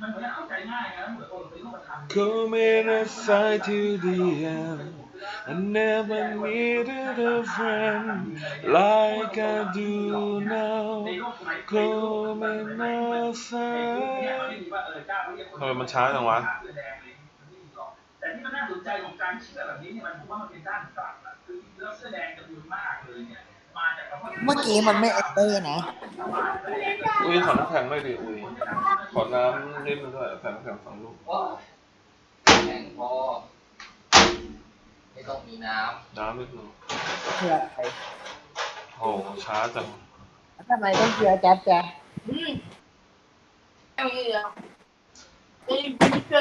มันเหมือนเข้าใจง่ายนะเหมือนโอนซื้อเข้ามาทำ Coming aside to the end I never needed a friend like I do now ในโลกสมัย Coming ทำไม aside มันช้าจังวะ แต่ที่มันน่าสนใจของการเชื่อแบบนี้เนี่ยมันผมว่ามันเป็นด้านกลับอะคือจริงๆแล้วเสื้อแดงจำนวนมากเลยเนี่ย มาจากคำว่าเมื่อกี้มันไม่เอเตอร์นะ อุ้ยขอน้ำแข็งด้วยดิอุ้ยขอน้ำนิดนึงด้วยแข็งน้ำแข็งสองลูกว้าวแข็งพอไม่ต้องมีน้น้ำนิดนึงเชื่อใครโอ้ช้าจังทำไมต้องเชื่อแจ๊บแจ๊บไม่มีแล้วไม่มีเจอ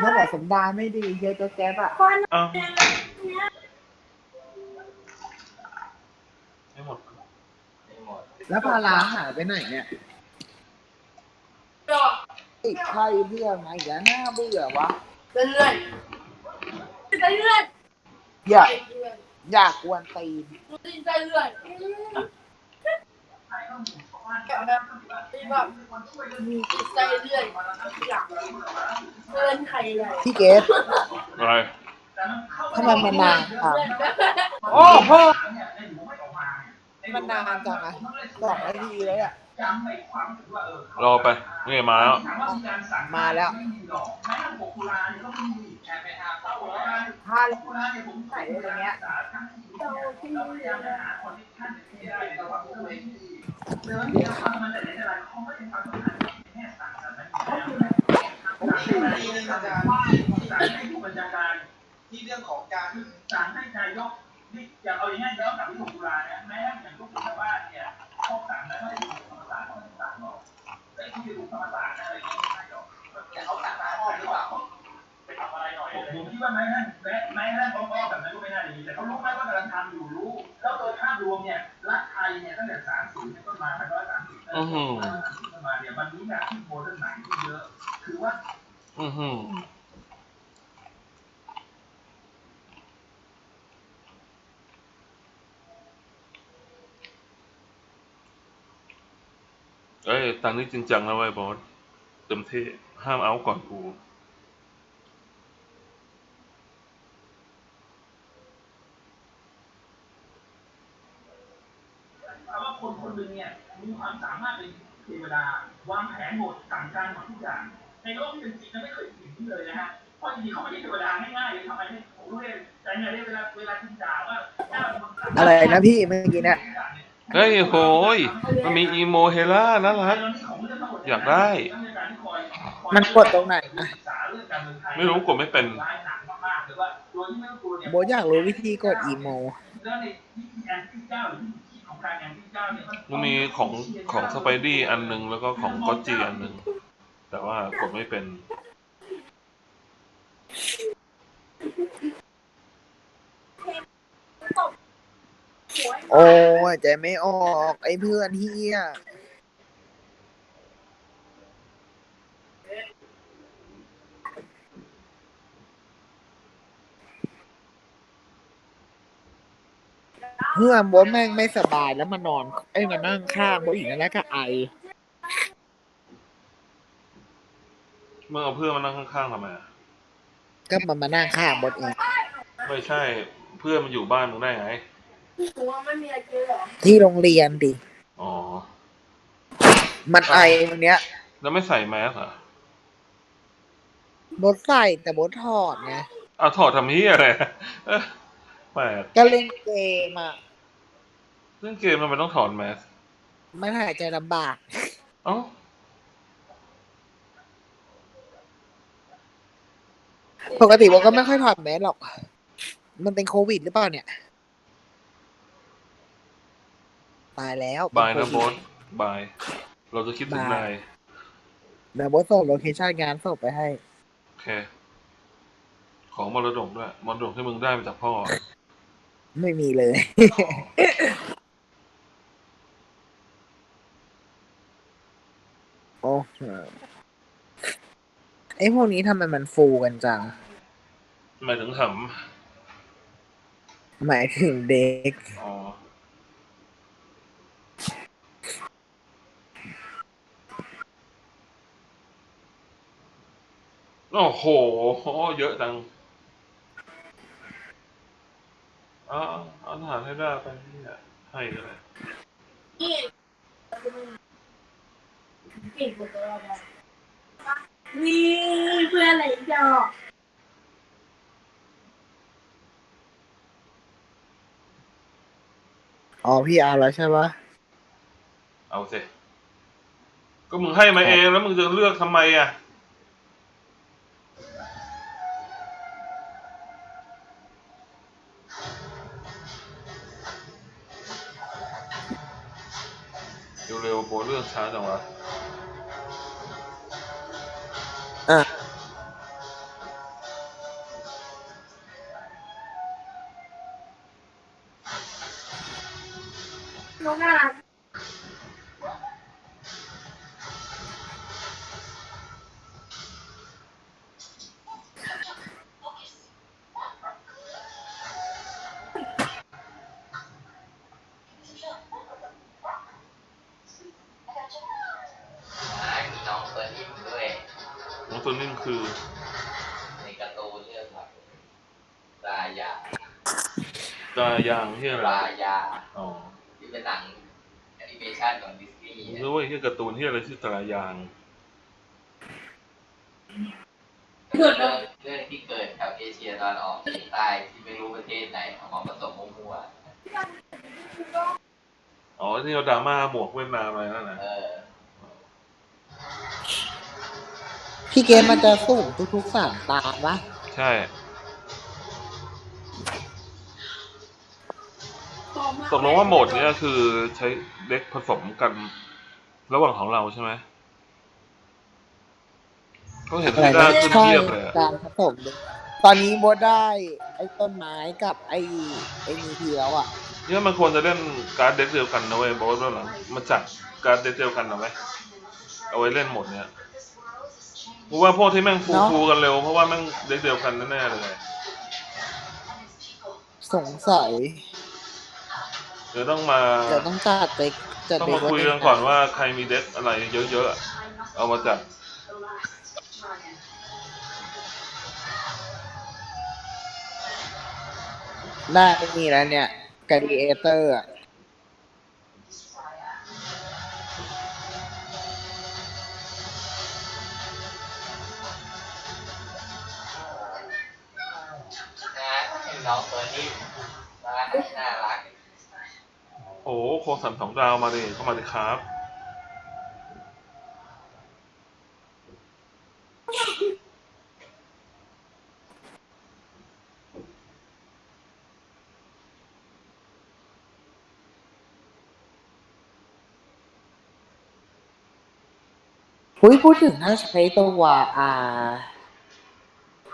เมื่อไหร่สันดานไม่ดีเชื่อแจ๊บแจ๊บอะอ้าวไม่หมดำไม่หมด แล้วพาราหายไปไหนเนี่ยก็ติดใครเพื่อนมาอีกแล้วน่าเบื่อวะ เรื่อยๆเรื่อยอยากๆเรื่อยอยากกวนตีนๆเรื่อยๆแบบแบบแบบมีจิตใจเรื่อยอยากเกินใครเลยพี่เกดอะไรทำไมมันนานอะโอ้โห มันนานจังอะสองนาทีเลยอะรอไปนี่มาแล้ว มาแล้วแม้แต่โบราณเนี่ยก็ไม่มีแอบไปหาเต้าโบราณพาโบราณเนี่ยผมใส่ไว้ตรงเนี้ยเราพยายามจะหาคอนเนคชั่นที่ได้ระหว่างผู้เล่นที่เรื่องที่ทำมันแต่ไหนแต่ไรเขาไม่ได้ทำสถานที่แค่ต่างกันนะผมเชื่อดีนึงอาจารย์สั่งให้ผู้บัญชาการที่เรื่องของการสั่งให้นายกนี่ อย่างเอาอย่างงี้ย้อนกลับไปที่โบราณนะแม้อย่างลูกชาวบ้านเนี่ยเขาสั่งแล้วไม่ได้ดูธรรมศาสตร์เขาไม่สั่งหรอกไอ้ที่ดูธรรมศาสตร์อะไรอย่างเงี้ยไม่หรอกแต่เขาสั่งมาหรือเปล่าไปทำอะไรหน่อยผมคิดว่าไม้นั่นแม้ไม้นั่นป้อๆแบบนั้นก็ไม่น่าดีแต่เขารู้ไหมว่ากำลังทำอยู่รู้ แล้วโดยภาพรวมเนี่ยรัฐไทยเนี่ยตั้งแต่สามสิบเป็นต้นมาพันร้อยสามสิบอื้อหือต้นมาเนี่ยมันมีแบบที่โมเดิร์นหนังที่เยอะ คือว่า อือหือ ยตังค์นี่จริงจังนะเว้ยบอสเต็มที่ห้ามเอาก่อนกูถามว่าคนคนหนึ่งเนี่ยมีความสามารถเป็นเทวดาวางแผนหมดสั่งการหมดทุกอย่าง ในโลกที่เป็นจริงนั้นไม่เคยเห็นเลยนะฮะเพราะจริงๆเขาไม่ใช่เทวดาง่ายๆเลยทำไมไม่ผมรู้เลยแต่เนี่ยเวลาเวลาที่ด่าว่าหน้ามันอะไรนะพี่เมื่อกี้เนี่ย เฮ้ยโหยมันมีอีโมเฮล่าน่ารักอยากได้ มันกดตรงไหนนะไม่รู้กดไม่เป็น โบทอยากรู้วิธีกดอีโม มันมีของของสไปดี้อันหนึง แล้วก็ของก็จีอันหนึง แต่ว่ากดไม่เป็น โอ้ยใจไม่ออก ไอ้เพื่อนเฮียเพื่อนโบทแม่งไม่สบายแล้วมานอน ไอ้ยมานั่งข้างโบทอีกนั่นแหละก็ไอเมื่อเอาเพื่อนมานั่งข้างๆทำไมอะก็มันมานั่งข้างโบทเองไม่ใช่เพื่อนมันอยู่บ้านมึงได้ไง ตัวไม่มีอะไรเจอหรอที่โรงเรียนดิ อ๋อ มันไอตรงเนี้ยแล้วไม่ใส่แมสเหรอโบทใส่แต่โบทถอดไงเอาถอดทำเฮียอะไรเอ้อแปลกก็เล่นเกมอะ เรื่องเกมทำไมต้องถอดแมสมันหายใจลำบาก เอ้าปกติโบทก็ไม่ค่อยถอดแมสหรอก มันเป็นโควิดหรือเปล่าเนี่ย ตายแล้วบายนะเป็โบโคสวิดบาย เราจะคิดถึงนายเดี๋ยวโบทส่งโลเคชั่นงานศพไปให้ โอเค ของมรดกด้วยมรดกที่มึงได้มาจากพ่อ ไม่มีเลย โอ้โหไอ้พวกนี้ทำไมมันฟูกันจัง หมายถึงหหมายถึงเด็กำอ๋อ โอ้โห เยอะจังเอ๋อาอาหารให้ได้ไปเนี่ยให้ก็ได้นี่เก่งกว่าตัวเราเลยนี่เพื่อนอะไรอีกดอกอ๋อพี่เอาแล้วใช่ปะเอาสิก็มึงให้มาเองแล้วมึงจะเลือกทำไมอะ เร็วๆโบเลือ ตูนที่อะไรที่ตายางเกิดเรื่องเรื่องที่เกิดแถวเอเชียตอนออกเฉียงใต้ที่ไม่รู้ประเทศไหนเอามาผสมมั่วอ๋อที่เราดราม่าหมวกเวียดนามอะไรนั่นๆนะเออ พี่เกมมันจะสุ่มทุกๆสามตาปะใช่ ตกลงว่าโหมดเนี้ยคือใช้เด็กผสมกัน ระหว่างของเราใช่ไหมก็เห็นอะไรที่ได้นะขึ้นใช่เทียบเลยอะการผสมเลยตอนนี้โบทได้ ไอ้ต้นไม้กับไอ้ไอ้นีทีแล้วอะ เนี่ยมันควรจะเล่นการ์ดเด็กเดียวกันนะเว้ยบอกว่าหลังมาจัดการ์ดเด็กเดียวกันนะไหมเอาไว้เล่นหมดเนี้ยเพราะว่าพวกที่แม่งฟูเนอะ ฟูกันเร็วเพราะว่าแม่งเด็กเดียวกันแน่ๆเลยสงสัยเดี๋ยวต้องมา เดี๋ยวต้องจัดเด็ก จัดต้องเด็กมาคุยกันก่อนว่าใครมีเด็กอะไรเยอะๆอะเอามาจัดได้ไอ้นี่แล้วเนี่ยก a ดิเอเตอร์อะนะ โอ้โหโคสันสองดาวมาดิเข้ามาดิครับหุ้ยพูดถึงถ้าใช้ตัวอ่า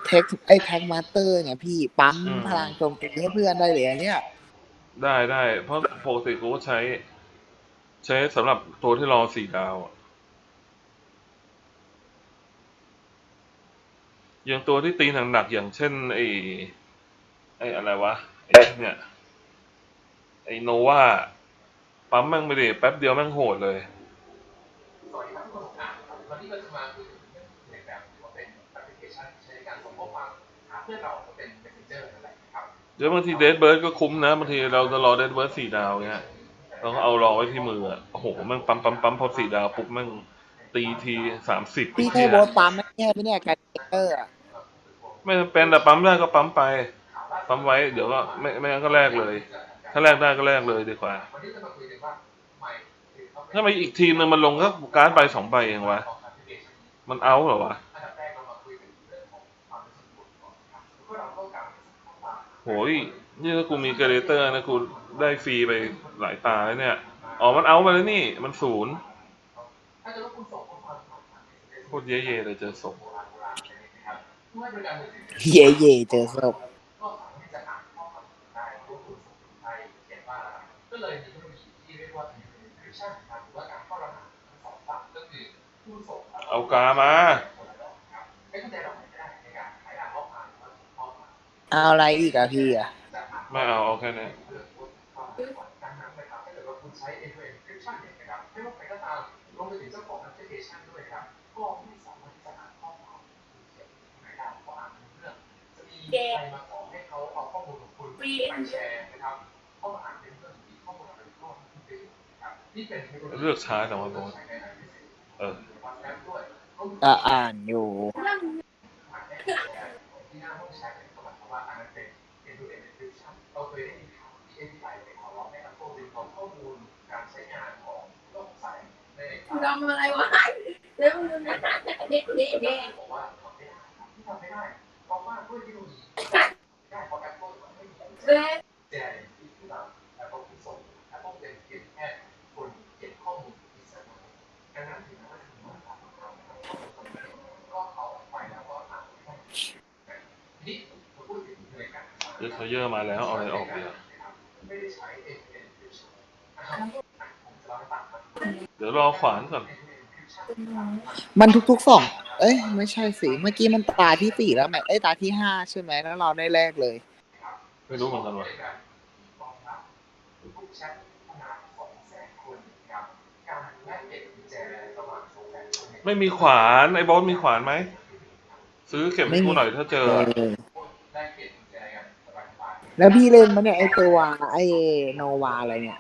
เทคไอแท็กมาสเตอร์เนี่ยพี่ ปั๊มอืม พลังโจมตีให้เพื่อนได้เลยอะเนี่ย ได้ได้เพราะปกติกูก็ใช้ ใช้สำหรับตัวที่รอสี่ดาวอะอย่างตัวที่ตีหนักๆอย่างเช่นไอ้ไอ้อะไรวะไอ้เนี่ยไอ้โนวาปั๊มแม่งไปดิแป๊บเดียวแม่งโหดเลยเพื่อเรา เดี๋ยวบางทีเดดเบิร์ดก็คุ้มนะบางทีเราจะรอเดดเบิร์ดสี่ดาวเงี้ยเราก็เอารอไว้ที่มืออะโอ้โหแม่งปั๊มปั๊มปั๊มพอสี่ดาวปุ๊บแม่งตีทีสามสิบพี่ให้โบทปั๊มไม่ใช่ไหมเนี่ยก a ดิเอเตอร์อะไม่จำเป็นแต่ปั๊มได้ก็ปั๊มไป ปั๊มไว้เดี๋ยวก็ไม่ไม่งั้นก็แลกเลย ถ้าแลกได้ก็แลกเลยดีกว่าวันนี้จะมาคุยกันว่าทำไมถึงต้องถ้าไปอีกทีมนึงมันลงก็การ์ดใบสองใบเองวะออกแอปพลิเคชันนี้มันเอาเหรอวะ โหยนี่ถ้ากูมีเกเรเตอร์นะกูได้ฟรีไปหลายตาแล้วเนี่ย อ๋อ มันเอามาแล้วนี่ มันศูนย์ถ้าเกิดว่าคุณส่งข้อความผ่านทาง SMS โคตรเย่ๆเลยเจอศพโบราณโบราณอะไรอย่างเงี้ยนะครับเมื่อบริการมือถือเย่เย่เจอศพก็สามารถที่จะอ่านข้อความได้ว่าคุณส่งถึงใครเขียนว่าอะไรก็เลยมีเทคโนโลยีที่เรียกว่า encryption นะครับหรือว่าการเข้ารหัสทั้งสองฝั่งก็คือผู้ส่งและเอากามา เอาอะไรอีกอะพี่อะจะอ่านไม่เอาเอาแค่นี้เพื่อโพสต์ข้อความก่อนดังนั้นนะครับถ้าเกิดว่าคุณใช้ end-to-end encryption เนี่ยนะครับไม่ว่าใครก็ตามรวมไปถึงเจ้าของแอปพลิเคชันด้วยนะครับก็ไม่สามารถที่จะอ่านข้อความที่คุณเขียนแกใครมาขอให้เขาเอาข้อมูลของคุณปีไปแชร์นะครับเข้ามาอ่านเป็นเรื่องที่ข้อมูลอะไรข้อมูลที่เป็นนะครับนี่เป็นเทคโนโลยีเลือกช้าแต่ว่าโบสเออ WhatsApp ด้วยอะอ่านอยู่นั่ง ที่หน้าห้องแชทเนี่ยเขาบอก ว่าอันนั้นเป็น end to end encryption เราเคยได้ยินข่าวที่ FBI ไปขอร้องให้ Apple ดึงเอาข้อมูลการใช้งานของโลกสายในทำอะไรวะแล้วมึงนะเด็กเด็กเด็กบอกว่าทำไม่ได้ครับที่ทำไม่ได้เพราะว่าด้วยเทคโนโลยีได้เพราะ Apple ไม่มีเด็กแจกที่เรา Apple ที่ส่ง Apple เป็นเพียงแค่คนเก็บข้อมูลที่สำคัญดังนั้นถึงแม้ว่าจะมีมาตรฐานของเรานะครับก็เอาออกไปแล้วก็อ่านไม่ได้ทีนี้มาพูดถึงใน การเลือกเทเยอร์มาแล้วเอาอะไรออกดีอะไม่ได้ใช้ end to end encryption นะครับผมจะเล่าให้ฟังครับเดี๋ยวรอขวานก่อน มันทุกๆสอง เอ้ย ไม่ใช่สิ เมื่อกี้มันตาที่สี่แล้วไหมเอ้ยตาที่ห้าใช่ไหมแล้วเราได้แรกเลย ไม่รู้เหมือนกันว่ะทุกแชทขนาดสองแสนคนกับการแลกเปลี่ยนกุญแจระหว่างสองแสนคนเนี่ยไม่มีขวาน ไอ้บอสมีขวานไหม ซื้อเก็บให้กูหน่อยถ้าเจอ แล้วพี่เล่นมาเนี่ยไอตัวไอโนวาอะไรเนี่ย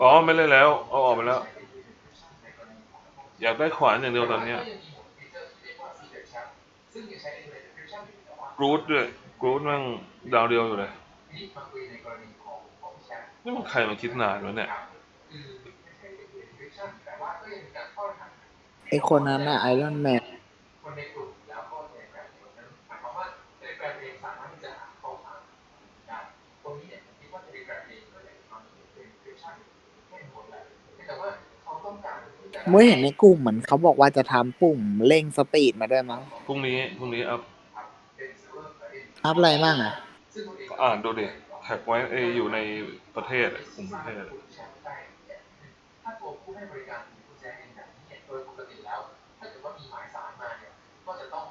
อ๋อไม่เล่นแล้ว เอาออกไปแล้ว อยากได้ขวานอย่างเดียวตอนเนี้ยกรูดด้วยกรูดมั่งดาวเดียวอยู่เลยนี่มันใครมาคิดนานวะเนี่ย ไอคนนั้นน่ะไอรอนแมนคนใน เขาต้องการที่จะเมื่อเห็นในกลุ่มเหมือนเขาบอกว่าจะทำปุ่มเร่งสปีดมาด้วยมั้ง พรุ่งนี้พรุ่งนี้อัพเป็นเซิร์ฟเวอร์ประเด็นอัพอะไรบ้างอะซึ่งตัวเองก็อ่านดูดิแท็กไว้เอยอยู่ในประเทศอะกลุ่มประเทศอะถ้าตัวผู้ให้บริการมีกุญแจเองแบบนี้เนี่ยโดยปกติแล้วถ้าเกิดว่ามีหมายสารมาเนี่ยก็จะต้อง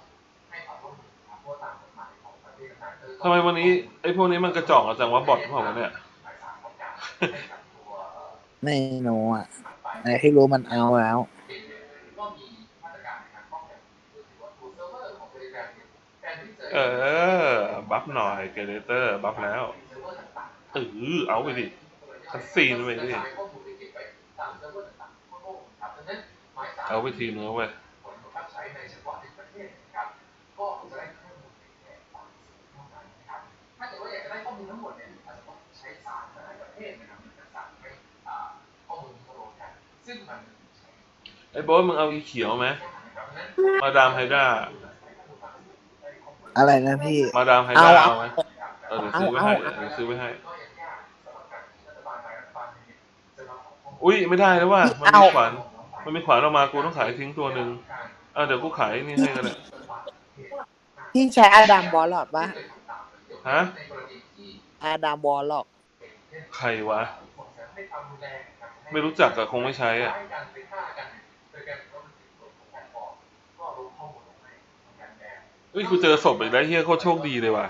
ให้ความร่วมมือครับเพราะตามกฎหมายของประเทศนั้นเออทำไมวันนี้ไอ้พวกนี้มันกระจอกอะจังว่าบอทเปล่าวะเนี่ย ไม่โนอะไปไอที่รู้มันเอาแล้วเออ บัฟหน่อยเกเรเตอร์ บัฟแล้วเออเอาไปดิคัดซีนไปดิข้อมูลที่เก็บไปตามเซิร์ฟเวอร์ต่างๆทั่วโลกค ซึ่งมันใช้ไอ้บอสมึงเอาอีเขียวไหมยากนะครับดังนั้นมาดามไฮด้าอะไรนะพี่ มาดามไฮด้าเอา เอาไหมเออเดี๋ยวซื้อไว้ให้เดี๋ยวซื้อไว้ให้ก็ยังยากสำหรับการที่รัฐบาลหลายรัฐบาลเนี่ยจะมาขอข้อมูลอุ้ยไม่ได้แล้วว่ะมันมีเอาขวานมันมีขวานออกมากูต้องขายทิ้งตัวหนึ่งอะเดี๋ยวกูขายนี่ให้กันเลยพี่ใช้อาดามบอลล็อกปะฮะในกรณีที่อาดามบอลล็อกใครวะ ส่งเสริมให้ความรุนแรงนะครับไม่รู้จักอะคงไม่ใช้อะให้การไปฆ่ากันโดยการลดสิทธิ์ของแพลตฟอร์มก็ลดข้อมูลออกไปทำการแบนเฮ้ยกูเจอศพอีกแล้วเฮียโคตรโชคดีเลยว่ะ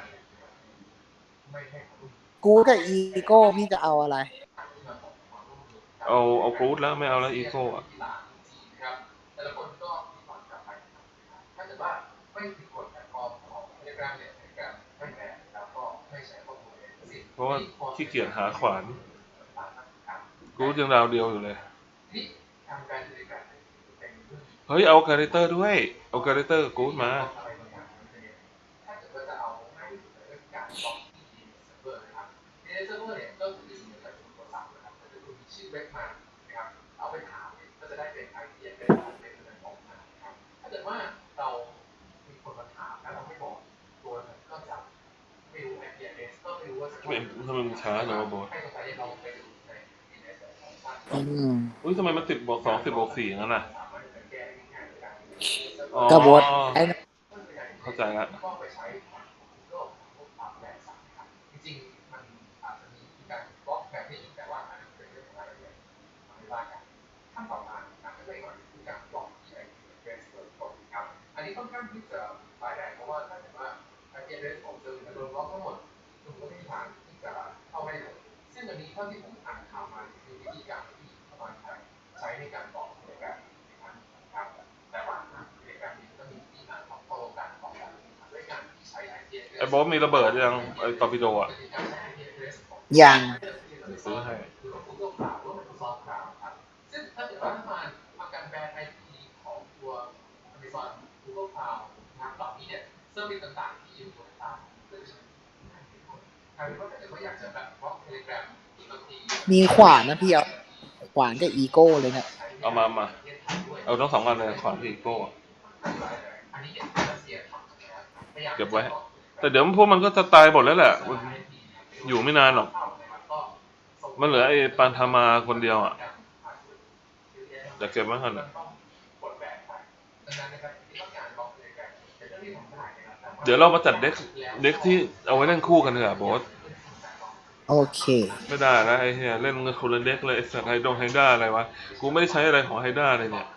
ไม่ให้ความร่วมมือกูกับอีโก้พี่จะเอาอะไรที่มาขอความร่วมมือเอาเอากรูดแล้วไม่เอาแล้วอีโก้อะที่หลานจีนนะครับแต่ละคนก็มีความกลับไปนะครับถ้าเกิดว่าไม่ผิดกฎแพลตฟอร์มของเทเลกราฟเนี่ยในการไม่แบนแล้วก็ไม่ใช้ข้อมูลเลยทั้งสิ้นเพราะว่าขี้เกียจหาขวานครับ กรูดยังดาวเดียวอยู่เลยทีนี้ทางการเทเลกราฟเนี่ยเป็นเรื่องเฮ้ย เอาการเรเตอร์ด้วย เอาการเรเตอร์กับกรูดมาอะไรบางอย่างเนี่ยถ้าเกิดว่าจะเอาง่ายที่สุดเลยก็คือการบล็อกที่เซิร์ฟเวอร์นะครับในเซิร์ฟเวอร์เนี่ยก็คือเหมือนกับโทรศัพท์นะครับถ้าเกิดคุณมีชื่อเว็บมานะครับเอาไปถามเนี่ยก็จะได้เป็นไอเดียเป็นเป็นเป็นออกมานะครับถ้าเกิดว่าเรามีคนมาถามแล้วเราไม่บอกตัวมันก็จะไม่รู้ไอเดียเอสก็ไม่รู้ว่าจะทำไมทำไมมึงช้าจังวะโบสให้สงสัยเราไปดูในอินเทอร์เน็ตข องชาติอืม อุ้ยทำไมมันติดบวกสองติดบวกสี่อย่างนั้นน่ะสามารถจะแก้ง่ายๆในการอ๋อกระบดไอ้เข้าใจละก็ไปใช้ของโลกของพวกปรับแบบสั่งนะครับจริงๆมันอาจจะมีการบล็อกแบบนี้แต่ว่าอันนั้นเป็นเรื่องของรายละเอียดไม่ว่ากันขั้นต่อมานะครับก็เลยก่อนคือการบล็อกที่ไอ้เดสเวิร์ดกดครับอันนี้ค่อนข้างที่จะร้ายแนะครับแต่ว่าในแบบนี้ก็มีวิธีการของโปรการบล็อกแบบนี้ด้วยการที่ใช้ไอเดียบอสมีระเบิดยังไอ้ตอร์ปิโดอะยังซื้อให้ซึ่งถ้าเกิดว่ารัฐบาลทำการแปลไทยทีของตัว Amazon Google Cloud นะครับเหล่านี้เนี่ยเซอร์วิสต่างๆที่อยู่บนต่างๆก็จะใช้กลายเป็นว่าถ้าเกิดว่าอยากจะแบบบล็อก Telegram บางทีมีขวานนะพี่เอาขวานกับอีโก้เลยเนี่ยเอามามาเอาทั้งสองอันเลยขวานกับอีโก้อะอันนี้เนี่ยรัสเซียทำนะครับพยายามเก็บไว้ แต่เดี๋ยวพวกมันก็จะตายหมดแล้วแหละมันอยู่ไม่นานหรอก มันเหลือไอ้ปานธามาคนเดียวอะเดี๋ยวเก็บไว้ก่อนอะเดี๋ยวเรามาจัดเด็กเด็กที่เอาไว้เล่นคู่กันเถอะบอสโอเคไม่ได้นะไอ้เหี้ยเล่นกันคนละเด็กเลยไอ้สัตว์ไฮดงไฮด้าอะไรวะ กูไม่ได้ใช้อะไรของไฮด้าเลยเนี่ย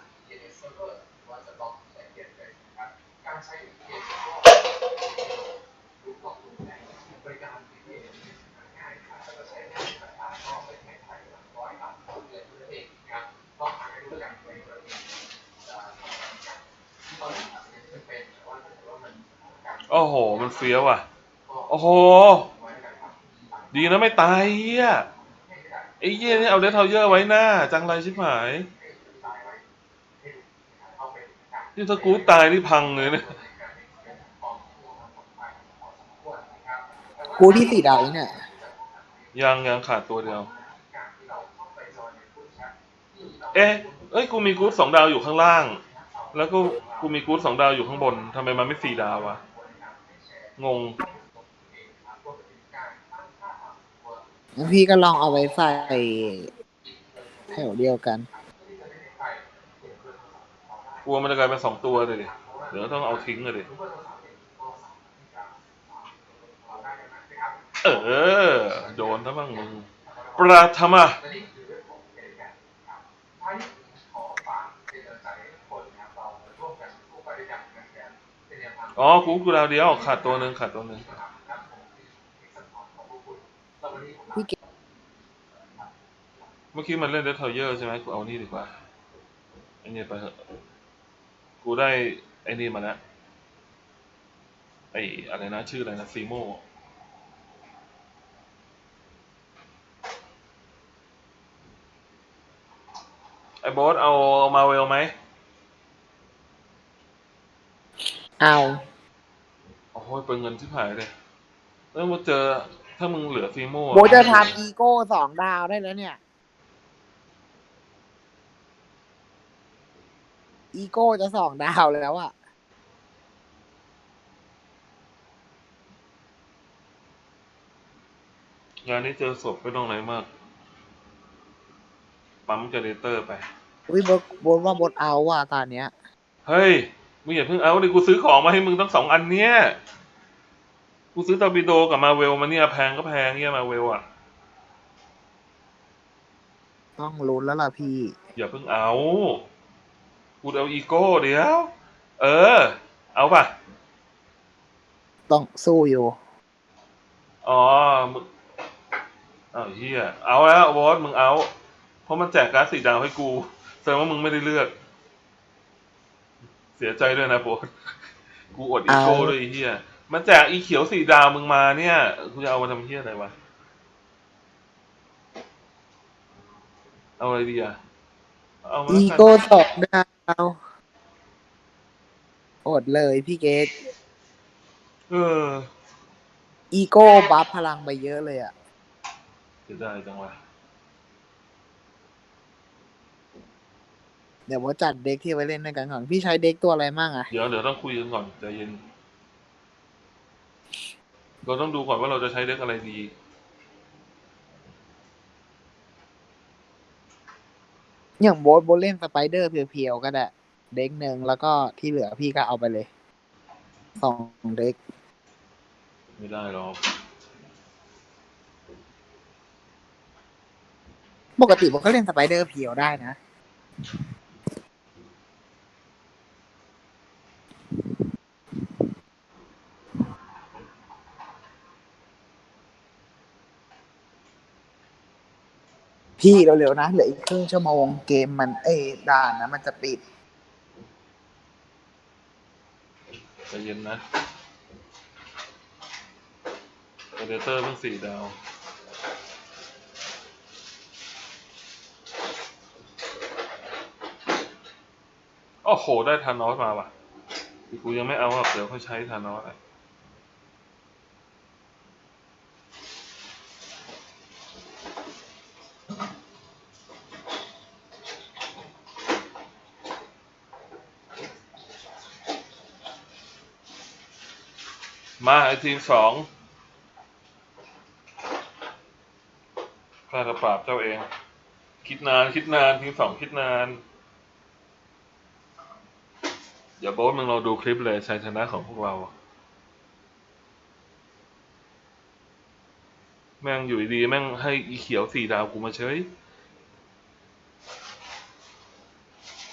เฟี้ยวอะ โอ้โห ดีนะไม่ตายเฮียไอ้เหี้ยนี่เอาเดทเทาเยอร์ไว้หน้า จังไรชิบหายนี่ถ้ากูตายนี่พังเลยเนี่ยกูที่สี่ดาวเองเนี่ย ยังยังขาดตัวเดียว เอ๊ะ เอ้ย กูมีกู๊ดสองดาวอยู่ข้างล่าง แล้วก็กูมีกู๊ดสองดาวอยู่ข้างบน ทำไมมันไม่สี่ดาววะ งง งั้นพี่ก็ลองเอาไว้ใส่แถวเดียวกัน กลัวมันจะกลายเป็นสองตัวเลยดิเดี๋ยวต้องเอาทิ้งเลยดิเออ โดนซะบ้างมึงปราธมา อ๋อกูกูดาวเดียวขาดตัวหนึ่งขาดตัวหนึ่งพี่เกเมื่อกี้มันเล่นเดทเทเยอร์ใช่ไหมกูเอานี่ดีกว่าไอ้นี่ไปเถอะกูได้ไอ้นี่มาแล้วไอ้อะไรนะชื่ออะไรนะซีโมไอ้โบอสเอามาเวลไหม เอาโอ้โหเป็นเงินที่หายเลยแล้วมาเจอถ้ามึงเหลือซีโมโบทจะทำอีโก้สองดาวได้แล้วเนี่ย อีโก้จะสองดาวแล้วอะงานนี้เจอศพไม่ต้องอะไรมาก ปั๊มเจเนเตอร์ไปอุ้ยโบทโบทว่าโบทเอาว่ะตอนเนี้ย เฮ้ย มึงอย่าเพิ่งเอาดิกูซื้อของมาให้มึงตั้งสองอันเนี้ย กูซื้อตอร์ปิโดกับมาเวลมาเนี่ยแพงก็แพงเนี่ยมาเวลอะ ต้องลุ้นแล้วล่ะพี่ อย่าเพิ่งเอา กูเอาอีโก้เดี๋ยว เออ เอาป่ะ ต้องสู้อยู่ อ๋อ มึงอ้าวเฮียเอาแล้วบอสมึงเอา เพราะมันแจกการ์ดสีดาวให้กู แสดงว่ามึงไม่ได้เลือก เสียใจด้วยนะโบสกูอดอีโก้เอาด้วยไอ้เฮียมันแจกอีเขียวสีดาวมึงมาเนี่ยกูจะเอามาทำเฮียอะไรวะ เอาอะไรดีอะ เอามาอีแล้วกันโก้สองดาวอดเลยพี่เกตเออ อีโก้บัฟพลังไปเยอะเลยอะเสียดายจังวะ เดี๋ยวว่าจัดเด็กที่ไว้เล่นด้วยกันก่อน พี่ใช้เด็กตัวอะไรมั่งอะ เดี๋ยวเดี๋ยวต้องคุยกันก่อนใจเย็น เราต้องดูก่อนว่าเราจะใช้เด็กอะไรดี อย่างโบทโบทเล่นสไปเดอร์เพียวๆก็ได้ เด็กหนึ่งแล้วก็ที่เหลือพี่ก็เอาไปเลยสองเด็ก ไม่ได้หรอกปกติผมก็เล่นสไปเดอร์เพียวได้นะ พี่เร็วๆนะเหลืออีกครึ่งชั่วโมงเกมมันเอ้ยด่านนะมันจะปิด ใจเย็นนะเดเตอร์เพิ่งสี่ดาว โอ้โห ได้ทานอสมาว่ะกูยังไม่เอาหรอกเดี๋ยวเขาใช้ทานอสอะ มาไอทีมสองข้าจะปราบเจ้าเอง คิดนานคิดนานทีมสองคิดนาน เดี๋ยวโบ๊ทมึงเราดูคลิปเลยชัยชนะของพวกเรา แม่งอยู่ดี แม่งให้อีเขียวสี่ดาวกูมาเฉย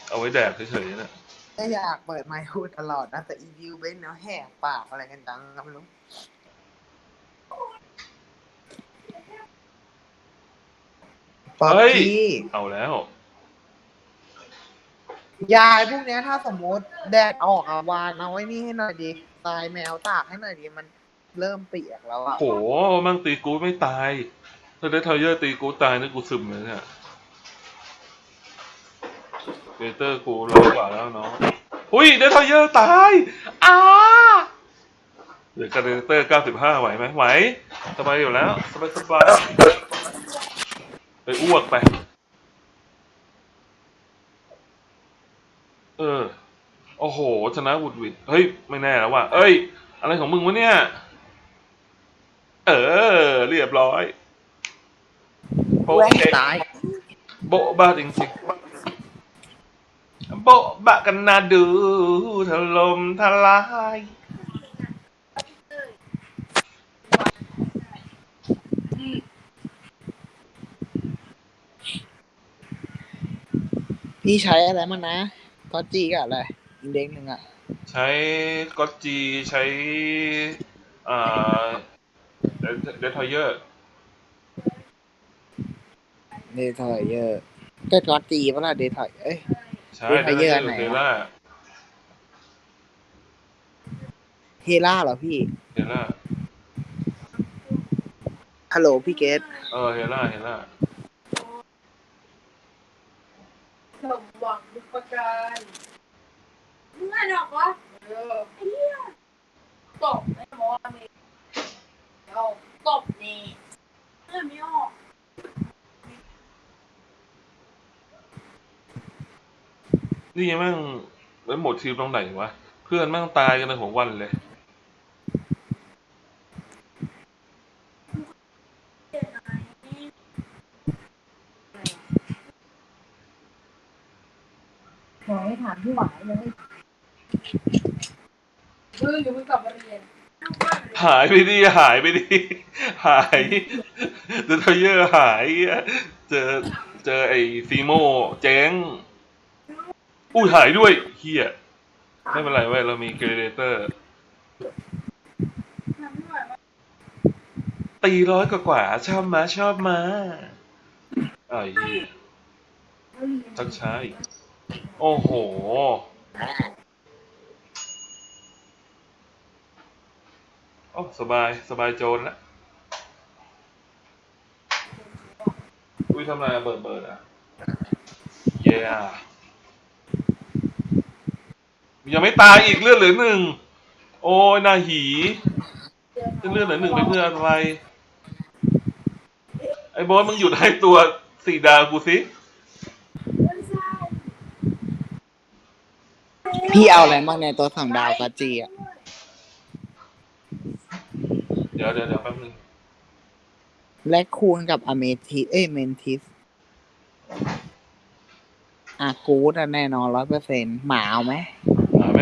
เอาไว้แดกเฉยๆนะ ก็อยากเปิดไมค์พูดตลอดนะ แต่อีวิวเบ้นเนาะแหกปากอะไรกันดังก็ไม่รู้ป๊อปเฮ้ย ปี้เอาแล้ว ยายพวกเนี้ยถ้าสมมติแดดออกอะวานเอาไว้นี่ให้หน่อยดิตายแมวตากให้หน่อยดิมันเริ่มเปียกแล้วอะโหแมั่งตีกูไม่ตาย ถ้าได้ทอยเยอร์ตีกูตายนี่กูซึมเลยเนี่ย เกเตอร์กูร้อยกว่าแล้วเนาะหุ้ยได้ทอยเยอร์ตายอ้าเหลือการเตอร์เก้าสิบห้าไหวไหมไหวสบายอยู่แล้วสบายสบายไปอ้วกไป เออ โอ้โห ชนะบุดหวิดเฮ้ย ไม่แน่แล้วว่ะเอ้ย อะไรของมึงวะเนี่ย เออ เรียบร้อยโป๊ะแหวกเอ๊ะตายโบ๊ะบ้าจริงๆ โบ๊ะบะกันนาดูถล่มทลาย พี่ใช้อะไรมานะก็จีกับอะไรอินเด็กหนึ่งอะใช้ก็อตจีใช้อ่าเดทอยเยอร์เดทอยเยอร์ก็ก็จีปะล่ะเดทอยเอ้ย ใช้ Detailler ไหนเดวะล่าเฮล่าเหรอพี่เฮล่าฮัลโหลพี่เกตเออเฮล่าเฮล่าสมหวังทุกประการมึงอ่านออกวะเออไอ้เหี้ยตบไอ้หมอเมย์เอาตบนี่เออไม่ออก นี่แม่งแล้วหมดทีมตรงไหนวะ เพื่อนแม่งตายกันในหัววันเลยขอให้ถามพี่หวายเลยมึงอยู่มึงกลับมาเรียนหายไปดิหายไปดิหายเดทอยเยอร์หายเจอเจอไอ้ซีโมเจ๊ง อุ้ยหายด้วยเฮียไม่เป็นไรเว้ยเรามีเกรเดเตอร์ถามพี่หวายว่าตีร้อยกว่าชอบมาชอบมาไอ้เหี้ยทักช้าอีกโอ้โห โอ้สบาย สบายโจรละอุ้ยทำไรอะเบิดเบิดอะเย้ ยังไม่ตายอีกเลือดเหลือหนึ่ง โอ้ยนาหีจะเลือดเหลือหนึ่งไปเพื่ออะไร ไอ้บอสมึงหยุดให้ตัวสี่ดาวกูสิ พี่เอาอะไรบ้างในตัวสองดาวก็จีอะเดี๋ยวเดี๋ยวเดี๋ยวแป๊บนึง และคูณกับอเมทิสเอ้ยเมนทิส อะกูดอะแน่นอนร้อยเปอร์เซ็นต์หมาเอาไหมอ่า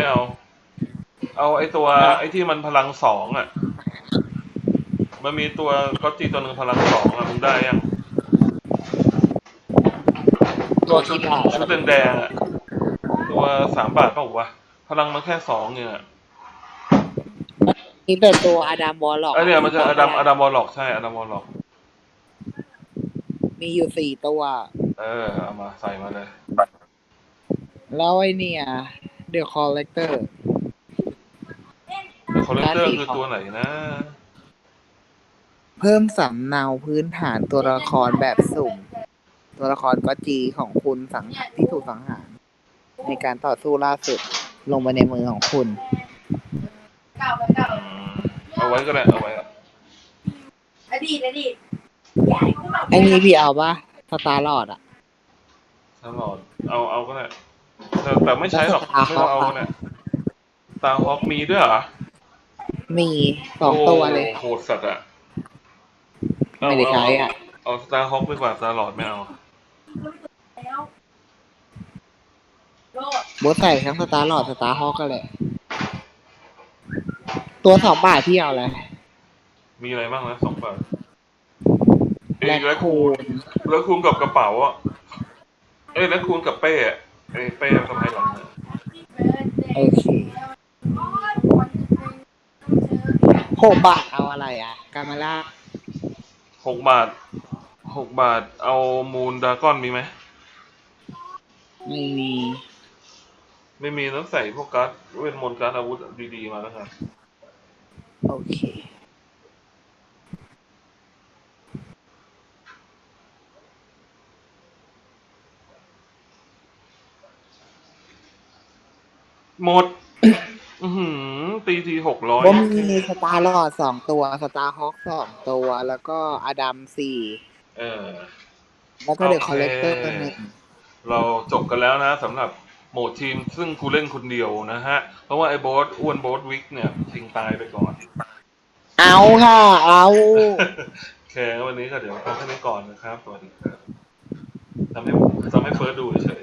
ไม่เอา เอาไอ้ตัวไอ้ที่มันพลังสองอะ มันมีตัวก็จีตัวหนึ่งพลังสองอะมึงได้ยังตัวชุที่ดบาทชุดแดงๆอะตัวสามบาทเปล่าวะพลังมันแค่สองเนี่ยนี่แต่ตัวอดัมบอลหรอกไอ้เนี่ยมันจะอดัมอดัมวอลล็อกใช่อดัมวอลล็อกมีอยู่สี่ตัว เออ เอามาใส่มาเลย แล้วไอ้เนี่ย เดอะคอลเลกเตอร์เดี๋ยวคอลเลกเตอร์คือตัวไหนนะ เพิ่มสำเนาพื้นฐานตัวละครแบบสุ่ม ตัวละครก็จีของคุณสังที่ถูกสังหาร ในการต่อสู้ล่าสุดลงไปในมือของคุณเก่าไปเก่าอืมเอาไว้ก็ได้เอาไว้อะอดีตอดีตไอ้นี่พี่เอาปะสตาร์ลอดอะตลอดเอาเอาก็ได้ แต่แต่ไม่ใช้หรอกไม่ต้องเอาก็ได้ตาฮอกมีด้วยเหรอ มีสองตัวเลยโโหโหดสัตว์อะไม่ได้ใช้อะ เอาสตาร์ฮอกดีกว่าตาหลอดไม่เอาแล้วโลดบดใส่ทั้งสตาร์ลอดสตาร์ฮอกก็เลย ตัวสองบาทพี่เอาอะไร มีอะไรบ้างนะสองบาทเอ้แลยคแล้วคูนแล้วคูณกับกระเป๋าอะ เอ้ยแล้วคูณกับเป้อะ เอ้ยเป้ทำไมหลังเนี่ยโอเคหกบาทเอาอะไรอะ กามาล่าหกบาทหกบาท เอามูลดราก้อนมีไหม ไม่มีไม่มีต้องใส่พวกการ์ดเวทมนต์การ์ดอาวุธดีๆมาแล้วครับ โอเค หมด อือหือตีทีหกร้อยว่ามีสตาร์ลอดสองตัวสตาร์ฮอกสองตัวแล้วก็อดัมสี่เออ แล้วก็เดอะโอเคคอลเลกเตอร์หนึ่งเราจบกันแล้วนะสำหรับโหมดทีมซึ่งกูเล่นคนเดียวนะฮะ เพราะว่าไอ้โบสอ้วนโบสวิกเนี่ยทิ้งตายไปก่อน เอาค่ะ เอาโอเคงั้นวันนี้ก็เดี๋ยวพอแค่นี้ก่อนนะครับสวัสดีครับทำให้ทำให้เฟิร์สดูเฉย